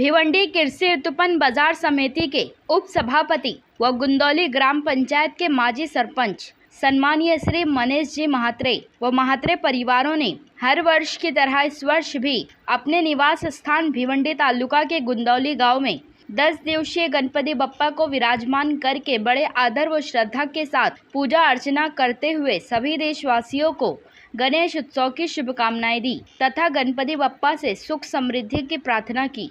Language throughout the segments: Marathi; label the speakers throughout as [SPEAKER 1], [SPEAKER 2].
[SPEAKER 1] भिवंडी कृषि उत्पन्न बाज़ार समिति के उप सभापति व गुंदौली ग्राम पंचायत के माजी सरपंच सम्मानीय श्री मनीष जी महात्रे व महात्रे परिवारों ने हर वर्ष की तरह इस वर्ष भी अपने निवास स्थान भिवंडी तालुका के गुंदौली गाँव में 10 दिवसीय गणपति बप्पा को विराजमान करके बड़े आदर व श्रद्धा के साथ पूजा अर्चना करते हुए सभी देशवासियों को गणेश उत्सव की शुभकामनाएँ दी तथा गणपति बप्पा से सुख समृद्धि की प्रार्थना की।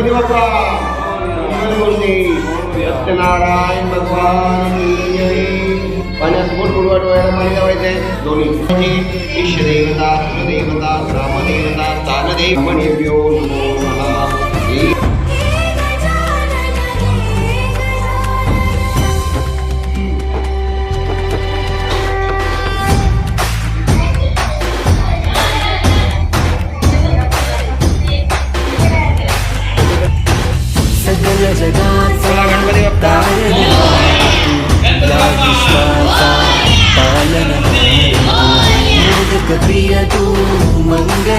[SPEAKER 2] એક દિવસ સત્યનારાયણ ભગવાન અને સ્ફૂટ
[SPEAKER 3] પુરવઠો એને મળી આવે
[SPEAKER 4] છે ધોની
[SPEAKER 2] ઈશ દેવતા
[SPEAKER 4] દેવતા ગ્રામ દેવતા તાન દેવ મણિભ્યો નમો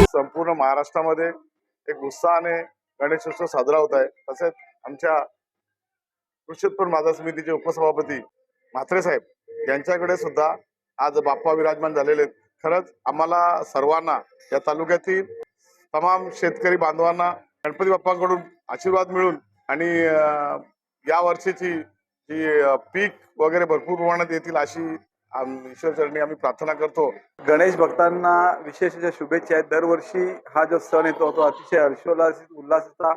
[SPEAKER 5] संपूर्ण महाराष्ट्रामध्ये एक उत्साहाने गणेशोत्सव साजरा होत आहे. तसेच आमच्या कृषी उत्पन्न बाजार समितीचे उपसभापती म्हात्रे साहेब यांच्याकडे सुद्धा आज बाप्पा विराजमान झालेले आहेत. खरंच आम्हाला सर्वांना या तालुक्यातील तमाम शेतकरी बांधवांना गणपती बाप्पांकडून आशीर्वाद मिळून आणि या वर्षीची जी पीक वगैरे भरपूर प्रमाणात येतील अशी ईश्वरचरणी आम्ही प्रार्थना करतो.
[SPEAKER 6] गणेश भक्तांना विशेष ज्या शुभेच्छा आहेत. दरवर्षी हा जो सण येतो तो अतिशय हर्षोल्लास उल्हासाचा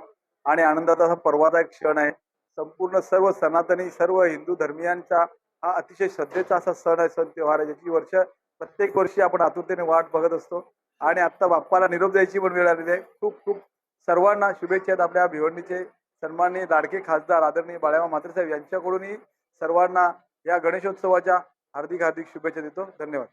[SPEAKER 6] आणि आनंदाचा असा पर्वादायक क्षण आहे. संपूर्ण सर्व सनातनी सर्व हिंदू धर्मियांचा हा अतिशय श्रद्धेचा असा सण आहे सण त्योहार आहे ज्याची वर्ष प्रत्येक वर्षी आपण आतुरतेने वाट बघत असतो. आणि आता बाप्पाला निरोप द्यायची पण वेळ आलेली आहे. खूप खूप सर्वांना शुभेच्छा आहेत आपल्या भिवंडीचे. सन्माननीय लाडके खासदार आदरणीय बाळामा म्हात्रेसाहेब यांच्याकडूनही सर्वांना या गणेशोत्सवाच्या हार्दिक हार्दिक शुभेच्छा देतो. धन्यवाद.